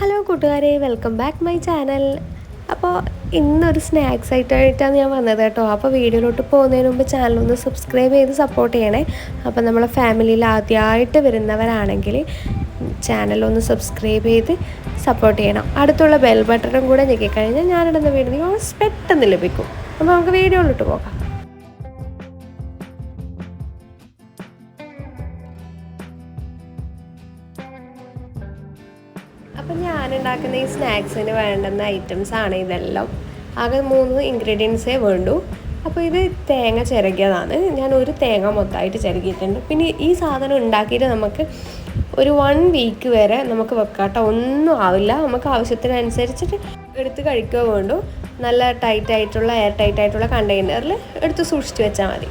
Hello കൂട്ടുകാരെ welcome back my channel അപ്പോൾ ഇന്നൊരു സ്നാക്സ് ആയിട്ടായിട്ടാണ് ഞാൻ വന്നത് കേട്ടോ. അപ്പോൾ വീഡിയോയിലോട്ട് പോകുന്നതിന് മുമ്പ് ചാനലൊന്ന് സബ്സ്ക്രൈബ് ചെയ്ത് സപ്പോർട്ട് ചെയ്യണേ. അപ്പോൾ നമ്മളെ ഫാമിലിയിൽ ആദ്യമായിട്ട് വരുന്നവരാണെങ്കിൽ ചാനലൊന്ന് സബ്സ്ക്രൈബ് ചെയ്ത് സപ്പോർട്ട് ചെയ്യണം. അടുത്തുള്ള ബെൽ ബട്ടണും കൂടെ ഞെക്കിക്കഴിഞ്ഞാൽ ഞാനിടുന്ന വീഡിയോ പെട്ടെന്ന് ലഭിക്കും. അപ്പോൾ നമുക്ക് വീഡിയോയിലോട്ട് പോകാം. ഉണ്ടാക്കുന്ന ഈ സ്നാക്സിന് വേണ്ടുന്ന ഐറ്റംസ് ആണ് ഇതെല്ലാം. ആകെ മൂന്ന് ഇൻഗ്രീഡിയൻസേ വേണ്ടു. അപ്പോൾ ഇത് തേങ്ങ ചിരകിയതാണ്. ഞാൻ ഒരു തേങ്ങ മൊത്തമായിട്ട് ചിരകിയിട്ടുണ്ട്. പിന്നെ ഈ സാധനം ഉണ്ടാക്കിയിട്ട് നമുക്ക് ഒരു വൺ വീക്ക് വരെ നമുക്ക് വെക്കാട്ട ഒന്നും ആവില്ല. നമുക്ക് ആവശ്യത്തിനനുസരിച്ചിട്ട് എടുത്ത് കഴിക്കുക വേണ്ടു. നല്ല ടൈറ്റ് ആയിട്ടുള്ള എയർ ടൈറ്റ് ആയിട്ടുള്ള കണ്ടെയ്നറിൽ എടുത്ത് സൂക്ഷിച്ച് വെച്ചാൽ മതി.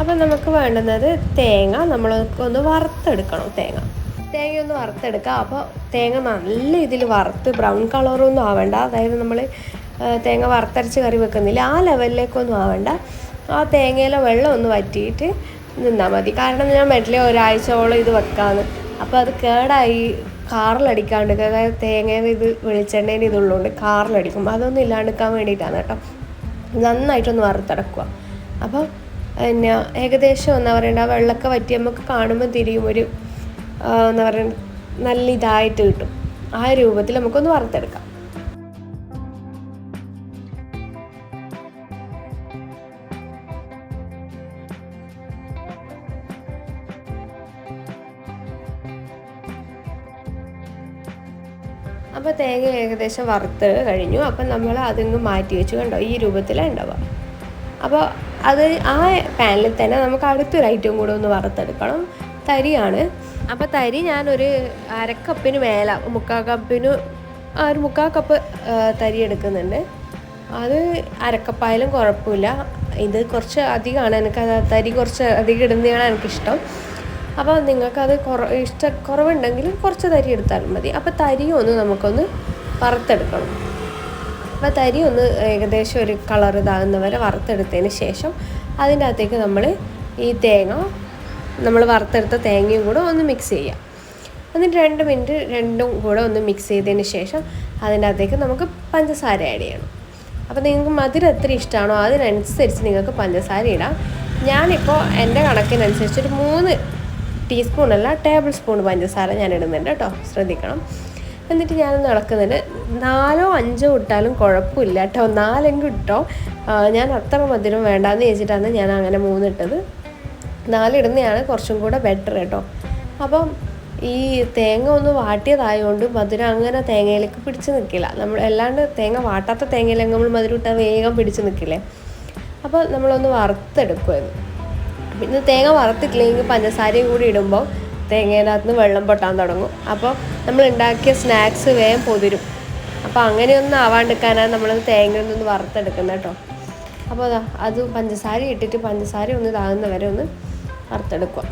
അപ്പം നമുക്ക് വേണ്ടുന്നത് തേങ്ങ. നമ്മളൊന്ന് വറുത്തെടുക്കണം തേങ്ങ. തേങ്ങ ഒന്ന് വറുത്തെടുക്കുക അപ്പോൾ തേങ്ങ നല്ല ഇതിൽ വറുത്ത് ബ്രൗൺ കളറൊന്നും ആവേണ്ട. അതായത് നമ്മൾ തേങ്ങ വറുത്തരച്ച് കറി വെക്കുന്നില്ല. ആ ലെവലിലേക്കൊന്നും ആവേണ്ട. ആ തേങ്ങയിലെ വെള്ളം ഒന്ന് വറ്റിയിട്ട് നിന്നാൽ മതി. കാരണം ഞാൻ മെറ്റിലെ ഒരാഴ്ചയോളം ഇത് വെക്കാമെന്ന് അപ്പോൾ അത് കേടായി കാറിലടിക്കാണ്ട്. അതായത് തേങ്ങയുടെ ഇത് വെളിച്ചെണ്ണേന്റെ ഇതുള്ളതുകൊണ്ട് കാറിലടിക്കും. അതൊന്നും ഇല്ലാണ്ടിരിക്കാൻ വേണ്ടിയിട്ടാണ് കേട്ടോ. നന്നായിട്ടൊന്ന് വറുത്തടക്കുക. അപ്പോൾ പിന്നെ ഏകദേശം എന്താ പറയണ്ട വെള്ളമൊക്കെ വറ്റി നമുക്ക് കാണുമ്പോൾ തിരിയും. ഒരു എന്താ പറയുക നല്ല ഇതായിട്ട് കിട്ടും. ആ രൂപത്തിൽ നമുക്കൊന്ന് വറുത്തെടുക്കാം. അപ്പോൾ തേങ്ങ ഏകദേശം വറുത്ത് കഴിഞ്ഞു. അപ്പം നമ്മൾ അതിങ്ങ് മാറ്റി വെച്ച് കണ്ടോ? ഈ രൂപത്തിലാണ് ഉണ്ടാവുക. അപ്പോൾ അത് ആ പാനിൽ തന്നെ നമുക്ക് അടുത്തൊരു ഐറ്റം കൂടെ ഒന്ന് വറുത്തെടുക്കണം. തരിയാണ്. അപ്പോൾ തരി ഞാനൊരു അരക്കപ്പിന് മേല മുക്കാൽ കപ്പിന് ഒരു മുക്കാൽ കപ്പ് തരി എടുക്കുന്നുണ്ട്. അത് അരക്കപ്പായാലും കുഴപ്പമില്ല. ഇത് കുറച്ച് അധികമാണ്. എനിക്ക് തരി കുറച്ച് അധികം ഇടുന്നതാണ് എനിക്കിഷ്ടം. അപ്പോൾ നിങ്ങൾക്കത് കുറ ഇഷ്ട കുറവുണ്ടെങ്കിൽ കുറച്ച് തരി എടുത്താലും മതി. അപ്പോൾ തരി ഒന്ന് നമുക്കൊന്ന് വറുത്തെടുക്കണം. അപ്പോൾ തരി ഒന്ന് ഏകദേശം ഒരു കളർ ഇതാകുന്ന വരെ വറുത്തെടുത്തതിന് ശേഷം അതിന്റെ അകത്തേക്ക് നമ്മൾ ഈ തേങ്ങ നമ്മൾ വറുത്തെടുത്ത തേങ്ങയും കൂടെ ഒന്ന് മിക്സ് ചെയ്യാം. എന്നിട്ട് രണ്ട് മിനിറ്റ് രണ്ടും കൂടെ ഒന്ന് മിക്സ് ചെയ്തതിന് ശേഷം അതിന്റെ അകത്തേക്ക് നമുക്ക് പഞ്ചസാര ആഡ് ചെയ്യണം. അപ്പോൾ നിങ്ങൾക്ക് മധുരം എത്ര ഇഷ്ടമാണോ അതിനനുസരിച്ച് നിങ്ങൾക്ക് പഞ്ചസാര ഇടാം. ഞാനിപ്പോൾ എന്റെ കണക്കിനനുസരിച്ച് ഒരു മൂന്ന് ടീസ്പൂൺ അല്ല ടേബിൾ സ്പൂൺ പഞ്ചസാര ഞാൻ ഇടുന്നുണ്ട് കേട്ടോ. ശ്രദ്ധിക്കണം. എന്നിട്ട് ഞാനൊന്ന് ഇളക്കുന്നുണ്ട്. നാലോ അഞ്ചോ ഇട്ടാലും കുഴപ്പമില്ല കേട്ടോ. നാലെങ്കിലും ഇട്ടോ. ഞാൻ അത്ര മധുരം വേണ്ടാന്ന് ചോദിച്ചിട്ടാണ് ഞാൻ അങ്ങനെ മൂന്നിട്ടത് നാലിടുന്നതാണ് കുറച്ചും കൂടെ ബെറ്റർ കേട്ടോ. അപ്പം ഈ തേങ്ങ ഒന്ന് വാട്ടിയതായതുകൊണ്ട് മധുരം അങ്ങനെ തേങ്ങയിലേക്ക് പിടിച്ച് നിൽക്കില്ല നമ്മൾ അല്ലാണ്ട് തേങ്ങ വാട്ടാത്ത തേങ്ങയിലേക്ക് നമ്മൾ മധുരം ഇട്ടാൽ വേഗം പിടിച്ച് നിൽക്കില്ലേ അപ്പോൾ നമ്മളൊന്ന് വറുത്തെടുക്കുമായിരുന്നു പിന്നെ തേങ്ങ വറുത്തിട്ടില്ലെങ്കിൽ പഞ്ചസാരയും കൂടി ഇടുമ്പോൾ തേങ്ങേന്റെ അകത്ത് വെള്ളം പൊട്ടാൻ തുടങ്ങും. അപ്പോൾ നമ്മൾ ഉണ്ടാക്കിയ സ്നാക്സ് വേഗം പൊതിരും. അപ്പോൾ അങ്ങനെയൊന്നും ആവാണ്ടിരിക്കാനാണ് നമ്മൾ തേങ്ങ ഒന്ന് വറുത്തെടുക്കുന്നത് കേട്ടോ. അപ്പോൾ അത് പഞ്ചസാര ഇട്ടിട്ട് പഞ്ചസാര ഒന്ന് ഇതാകുന്നവരെ ഒന്ന് വറുത്തെടുക്കുക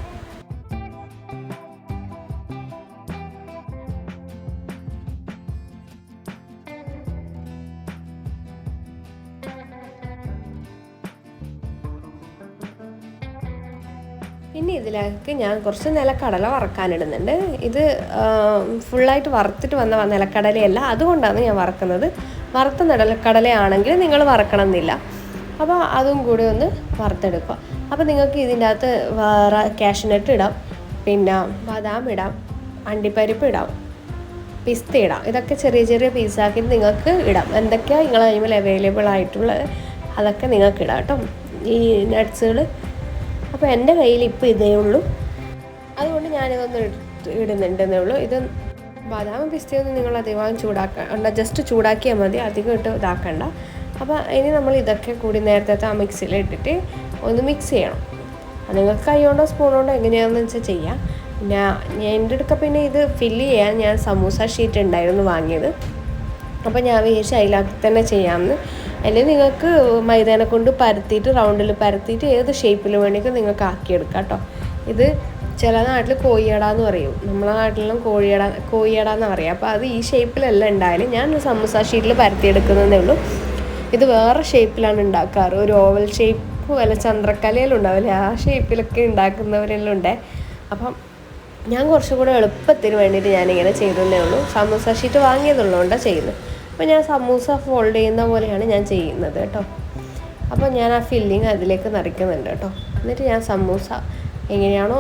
ഇനി ഇതിലേക്ക് ഞാൻ കുറച്ച് നിലക്കടല വറക്കാനിടുന്നുണ്ട്. ഇത് ഫുള്ളായിട്ട് വറുത്തിട്ട് വന്ന നിലക്കടലയല്ല. അതുകൊണ്ടാണ് ഞാൻ വറക്കുന്നത്. വറുത്ത നിലക്കടലയാണെങ്കിൽ നിങ്ങൾ വറക്കണം എന്നില്ല അപ്പോൾ അതും കൂടി ഒന്ന് വറുത്തെടുക്കുക. അപ്പോൾ നിങ്ങൾക്ക് ഇതിന്റെ അകത്ത് വേറെ കാഷ്നട്ട് ഇടാം പിന്നെ ബദാം ഇടാം അണ്ടിപ്പരിപ്പ് ഇടാം പിസ്ത ഇടാം. ഇതൊക്കെ ചെറിയ ചെറിയ പീസാക്കി നിങ്ങൾക്ക് ഇടാം. എന്തൊക്കെയാണ് നിങ്ങൾ കൈമിൽ അവൈലബിൾ ആയിട്ടുള്ളത് അതൊക്കെ നിങ്ങൾക്ക് ഇടാം കേട്ടോ. ഈ നട്ട്സുകൾ അപ്പോൾ എന്റെ കയ്യിൽ ഇപ്പോൾ ഇതേ ഉള്ളൂ. അതുകൊണ്ട് ഞാനിതൊന്ന് ഇടുന്നുണ്ടെന്നേ ഉള്ളൂ. ഇത് ബദാം പിസ്തയൊന്നും നിങ്ങൾ അധികം ചൂടാക്ക ജസ്റ്റ് ചൂടാക്കിയാൽ മതി. അധികം ഇട്ട് ഇതാക്കണ്ട. അപ്പോൾ ഇനി നമ്മൾ ഇതൊക്കെ കൂടി നേരത്തെ ആ മിക്സിയിൽ ഇട്ടിട്ട് ഒന്ന് മിക്സ് ചെയ്യണം. നിങ്ങൾക്ക് കൈ കൊണ്ടോ സ്പൂൺ കൊണ്ടോ എങ്ങനെയാണെന്ന് വെച്ചാൽ ചെയ്യാം. പിന്നെ എന്റെ അടുക്ക പിന്നെ ഇത് ഫില്ല് ചെയ്യാൻ ഞാൻ സമൂസ ഷീറ്റ് ഉണ്ടായിരുന്നു വാങ്ങിയത്. അപ്പോൾ ഞാൻ വിചാരിച്ചു അതിലാക്കി തന്നെ ചെയ്യാമെന്ന് അല്ലെങ്കിൽ നിങ്ങൾക്ക് മൈദാനെ കൊണ്ട് പരത്തിയിട്ട് റൗണ്ടിൽ പരത്തിയിട്ട് ഏത് ഷേപ്പിൽ വേണമെങ്കിലും നിങ്ങൾക്ക് ആക്കിയെടുക്കാം കേട്ടോ ഇത് ചില നാട്ടിൽ കോഴിയട എന്ന് പറയും. നമ്മളെ നാട്ടിലും കോഴിയട കോഴിയട എന്ന് പറയാം. അപ്പോൾ അത് ഈ ഷേപ്പിലല്ല ഉണ്ടായാലും ഞാൻ സമൂസ ഷീറ്റിൽ പരത്തിയെടുക്കുന്നതേ ഉള്ളൂ. ഇത് വേറെ ഷേപ്പിലാണ് ഉണ്ടാക്കാറ്. ഒരു ഓവൽ ഷേപ്പ് വല്ല ചന്ദ്രക്കലയിലും ഉണ്ടാവില്ലേ? ആ ഷേപ്പിലൊക്കെ ഉണ്ടാക്കുന്നവരെല്ലാം ഉണ്ട്. അപ്പം ഞാൻ കുറച്ചും കൂടെ എളുപ്പത്തിന് വേണ്ടിയിട്ട് ഞാനിങ്ങനെ ചെയ്തതേ ഉള്ളൂ. സമൂസ ഷീറ്റ് വാങ്ങിയതുള്ളതുകൊണ്ടാണ് ചെയ്യുന്നത്. അപ്പോൾ ഞാൻ സമൂസ ഫോൾഡ് ചെയ്യുന്ന പോലെയാണ് ഞാൻ ചെയ്യുന്നത് കേട്ടോ. അപ്പോൾ ഞാൻ ആ ഫില്ലിങ് അതിലേക്ക് നിറയ്ക്കുന്നുണ്ട് കേട്ടോ. എന്നിട്ട് ഞാൻ സമൂസ എങ്ങനെയാണോ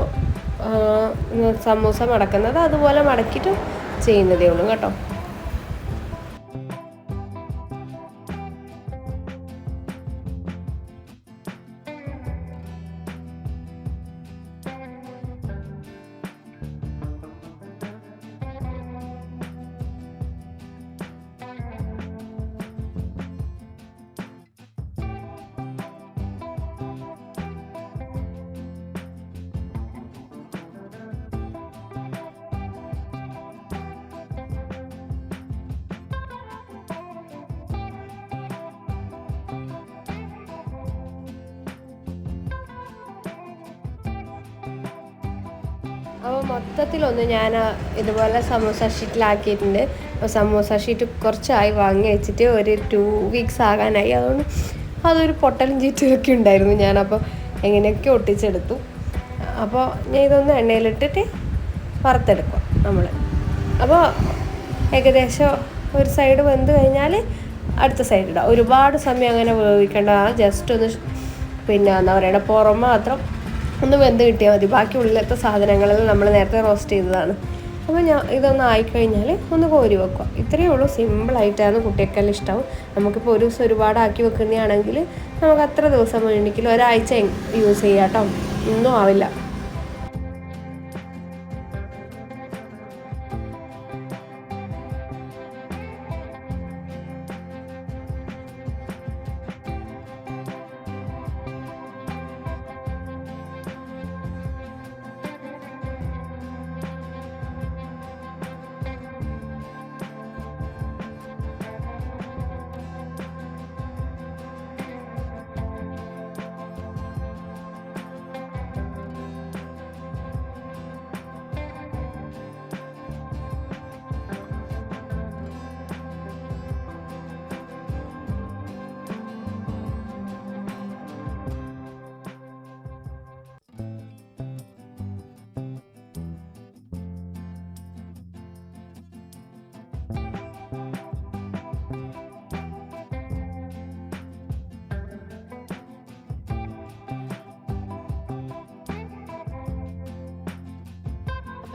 സമൂസ മടക്കുന്നത് അതുപോലെ മടക്കിയിട്ട് ചെയ്യുന്നതേ ഉള്ളൂ കേട്ടോ. അപ്പോൾ മൊത്തത്തിലൊന്ന് ഞാൻ ഇതുപോലെ സമൂസ ഷീറ്റിലാക്കിയിട്ടുണ്ട്. അപ്പോൾ സമൂസ ഷീറ്റ് കുറച്ചായി വാങ്ങി വെച്ചിട്ട് ഒരു ടു വീക്സ് ആകാനായി. അതുകൊണ്ട് അതൊരു പൊട്ടലും ചീറ്റുമൊക്കെ ഉണ്ടായിരുന്നു ഞാനപ്പോൾ എങ്ങനെയൊക്കെ ഒട്ടിച്ചെടുത്തു. അപ്പോൾ ഞാൻ ഇതൊന്ന് എണ്ണയിലിട്ടിട്ട് വറുത്തെടുക്കും നമ്മൾ അപ്പോൾ ഏകദേശം ഒരു സൈഡ് വെന്ത് കഴിഞ്ഞാൽ അടുത്ത സൈഡ് ഇടാം. ഒരുപാട് സമയം അങ്ങനെ വേവിക്കേണ്ട ജസ്റ്റ് ഒന്ന് പിന്നെ എന്താ പറയുക പുറം മാത്രം ഒന്ന് വെന്ത് കിട്ടിയാൽ മതി. ബാക്കി ഉള്ളിലത്തെ സാധനങ്ങളെല്ലാം നമ്മൾ നേരത്തെ റോസ്റ്റ് ചെയ്തതാണ്. അപ്പോൾ ഞാൻ ഇതൊന്ന് ആയിക്കഴിഞ്ഞാൽ ഒന്ന് കോരി വെക്കുക ഇത്രയേ ഉള്ളൂ. സിമ്പിളായിട്ടാണ് കുട്ടിയൊക്കെല്ലാം ഇഷ്ടമാവും നമുക്കിപ്പോൾ ഒരു ദിവസം ഒരുപാട് ആക്കി വെക്കുന്നതാണെങ്കിൽ നമുക്ക് അത്ര ദിവസം വേണമെങ്കിൽ ഒരാഴ്ച യൂസ് ചെയ്യാം കേട്ടോ ഇന്നും ആവില്ല.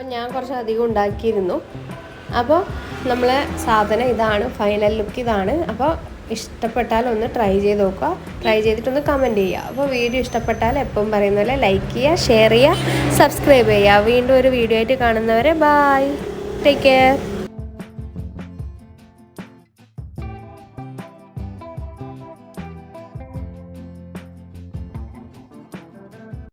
അപ്പം ഞാൻ കുറച്ച് അധികം ഉണ്ടാക്കിയിരുന്നു. അപ്പോൾ നമ്മളെ സാധനം ഇതാണ് ഫൈനൽ ലുക്ക് ഇതാണ്. അപ്പോൾ ഇഷ്ടപ്പെട്ടാൽ ഒന്ന് ട്രൈ ചെയ്ത് നോക്കുക. ട്രൈ ചെയ്തിട്ടൊന്ന് കമന്റ് ചെയ്യുക. അപ്പോൾ വീഡിയോ ഇഷ്ടപ്പെട്ടാൽ എപ്പം പറയുന്ന പോലെ ലൈക്ക് ചെയ്യുക ഷെയർ ചെയ്യുക സബ്സ്ക്രൈബ് ചെയ്യുക. വീണ്ടും ഒരു വീഡിയോ ആയിട്ട് കാണുന്നവരെ ബായ് ടേക്ക് കെയർ